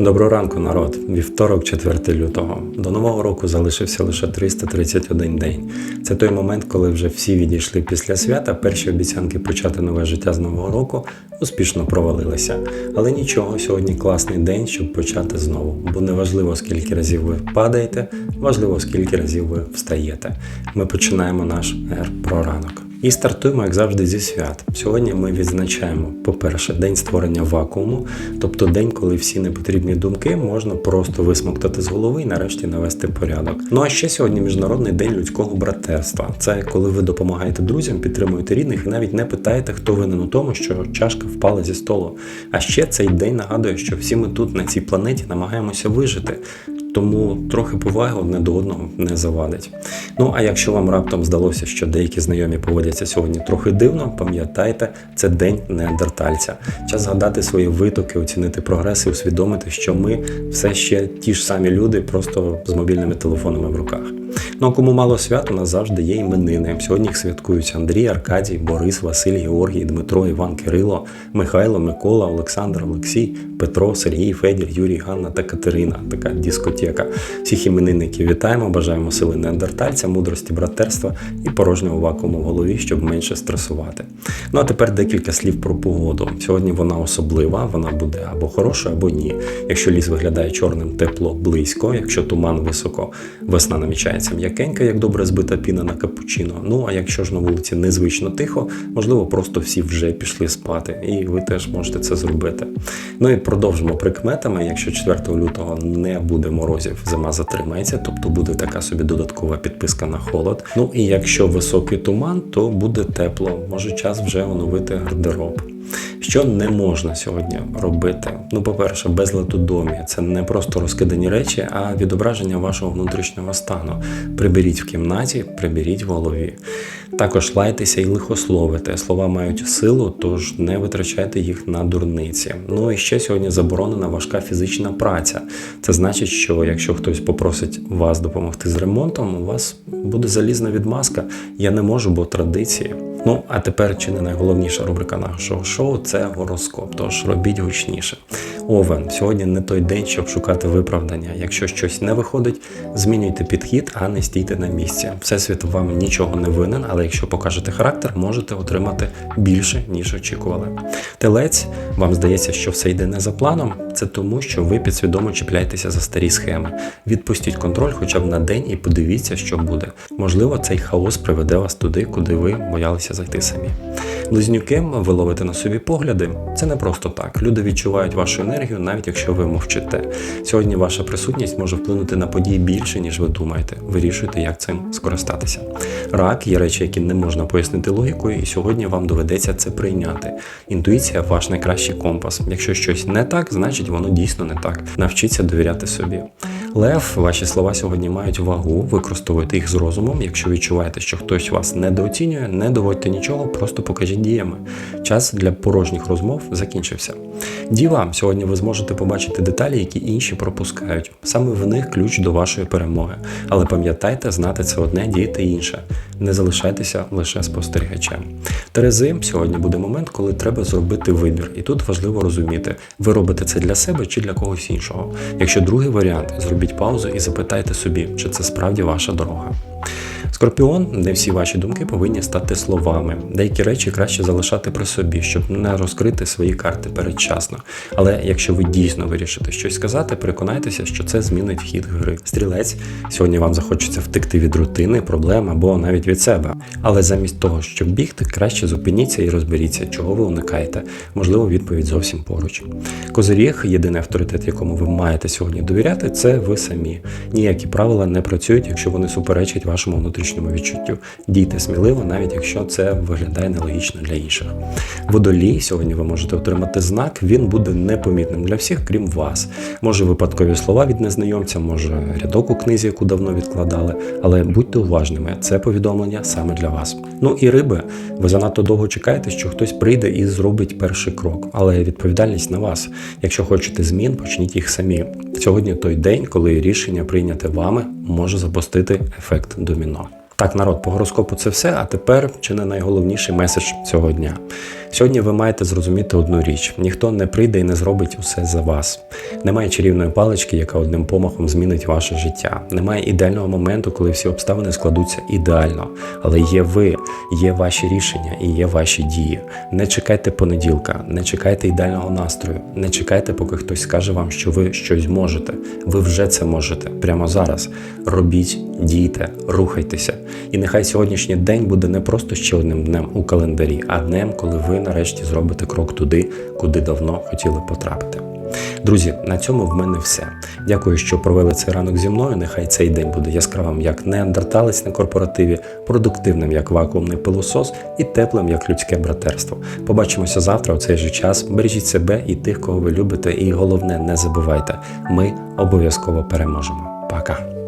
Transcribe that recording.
Доброго ранку, народ. Вівторок, 4 лютого. До нового року залишився лише 331 день. Це той момент, коли вже всі відійшли після свята. Перші обіцянки почати нове життя з нового року успішно провалилися. Але нічого, сьогодні класний день, щоб почати знову. Бо не важливо, скільки разів ви падаєте, важливо, скільки разів ви встаєте. Ми починаємо наш ер про ранок. І стартуємо, як завжди, зі свят. Сьогодні ми відзначаємо, по-перше, день створення вакууму, тобто день, коли всі непотрібні думки можна просто висмоктати з голови і нарешті навести порядок. Ну а ще сьогодні міжнародний день людського братерства. Це коли ви допомагаєте друзям, підтримуєте рідних і навіть не питаєте, хто винен у тому, що чашка впала зі столу. А ще цей день нагадує, що всі ми тут на цій планеті намагаємося вижити. Тому трохи поваги одне до одного не завадить. Ну а якщо вам раптом здалося, що деякі знайомі поводяться сьогодні трохи дивно, пам'ятайте, це день неандертальця. Час згадати свої витоки, оцінити прогрес і усвідомити, що ми все ще ті ж самі люди, просто з мобільними телефонами в руках. Ну а кому мало свят, у нас завжди є іменини. Сьогодні їх святкують Андрій, Аркадій, Борис, Василь, Георгій, Дмитро, Іван, Кирило, Михайло, Микола, Олександр, Олексій, Петро, Сергій, Федір, Юрій, Ганна та Катерина. Така дискотека. Всіх іменинників вітаємо, бажаємо сили неандертальця, мудрості братерства і порожнього вакууму в голові, щоб менше стресувати. Ну а тепер декілька слів про погоду. Сьогодні вона особлива, вона буде або хороша, або ні. Якщо ліс виглядає чорним, тепло близько, якщо туман високо, весна намічається м'якенька, як добре збита піна на капучино. Ну а якщо ж на вулиці незвично тихо, можливо, просто всі вже пішли спати, і ви теж можете це зробити. Ну і продовжимо прикметами. Якщо 4 лютого не буде морозів, зима затримається, тобто буде така собі додаткова підписка на холод. Ну і якщо високий туман, то буде тепло. Може час вже оновити гардероб. Що не можна сьогодні робити? Ну, по-перше, безлад у це не просто розкидані речі, а відображення вашого внутрішнього стану. Приберіть в кімнаті, приберіть в голові. Також лайтеся і лихословите. Слова мають силу, тож не витрачайте їх на дурниці. Ну і ще сьогодні заборонена важка фізична праця. Це значить, що якщо хтось попросить вас допомогти з ремонтом, у вас буде залізна відмазка. Я не можу, бо традиції. Ну, а тепер чи не найголовніша рубрика нашого шоу це гороскоп. Тож робіть гучніше. Овен, сьогодні не той день, щоб шукати виправдання. Якщо щось не виходить, змінюйте підхід, а не стійте на місці. Всесвіт вам нічого не винен, але якщо покажете характер, можете отримати більше, ніж очікували. Телець, вам здається, що все йде не за планом. Це тому, що ви підсвідомо чіпляєтеся за старі схеми. Відпустіть контроль хоча б на день і подивіться, що буде. Можливо, цей хаос приведе вас туди, куди ви боялися зайти самі. Близнюки, ви ловите на собі погляди. Це не просто так. Люди відчувають вашу енергію, навіть якщо ви мовчите. Сьогодні ваша присутність може вплинути на події більше, ніж ви думаєте. Вирішуйте, як цим скористатися. Рак є речі, які не можна пояснити логікою, і сьогодні вам доведеться це прийняти. Інтуїція ваш найкращий компас. Якщо щось не так, значить воно дійсно не так. Навчіться довіряти собі. Лев, ваші слова сьогодні мають вагу, використовуйте їх з розумом. Якщо відчуваєте, що хтось вас недооцінює, не доводьте нічого, просто покажіть діями. Час для порожніх розмов закінчився. Діва, сьогодні ви зможете побачити деталі, які інші пропускають. Саме в них ключ до вашої перемоги. Але пам'ятайте, знати це одне, діяти інше. Не залишайтеся лише спостерігачем. Терези, сьогодні буде момент, коли треба зробити вибір. І тут важливо розуміти, ви робите це для себе чи для когось іншого. Якщо другий варіант, зробіть паузу і запитайте собі, чи це справді ваша дорога. Скорпіон, не всі ваші думки повинні стати словами. Деякі речі краще залишати при собі, щоб не розкрити свої карти передчасно. Але якщо ви дійсно вирішите щось сказати, переконайтеся, що це змінить хід гри. Стрілець, сьогодні вам захочеться втекти від рутини, проблем або навіть від себе. Але замість того, щоб бігти, краще зупиніться і розберіться, чого ви уникаєте. Можливо, відповідь зовсім поруч. Козиріг, єдиний авторитет, якому ви маєте сьогодні довіряти, це ви самі. Ніякі правила не працюють, якщо вони суперечать вашому внутрішньому відчуттю. Дійте сміливо, навіть якщо це виглядає нелогічно для інших. Водолій, сьогодні ви можете отримати знак, він буде непомітним для всіх, крім вас. Може випадкові слова від незнайомця, може рядок у книзі, яку давно відкладали, але будьте уважними, це повідомлення саме для вас. Ну і риби, ви занадто довго чекаєте, що хтось прийде і зробить перший крок, але відповідальність на вас. Якщо хочете змін, почніть їх самі. Сьогодні той день, коли рішення прийняте вами може запустити ефект доміно. Так, народ, по гороскопу це все. А тепер чи не найголовніший меседж цього дня. Сьогодні ви маєте зрозуміти одну річ: ніхто не прийде і не зробить усе за вас. Немає чарівної палички, яка одним помахом змінить ваше життя. Немає ідеального моменту, коли всі обставини складуться ідеально. Але є ви, є ваші рішення і є ваші дії. Не чекайте понеділка, не чекайте ідеального настрою, не чекайте, поки хтось скаже вам, що ви щось можете. Ви вже це можете прямо зараз. Робіть, дійте, рухайтеся. І нехай сьогоднішній день буде не просто ще одним днем у календарі, а днем, коли ви нарешті зробите крок туди, куди давно хотіли потрапити. Друзі, на цьому в мене все. Дякую, що провели цей ранок зі мною. Нехай цей день буде яскравим, як неандерталець на корпоративі, продуктивним, як вакуумний пилосос, і теплим, як людське братерство. Побачимося завтра у цей же час. Бережіть себе і тих, кого ви любите. І головне, не забувайте, ми обов'язково переможемо. Пока.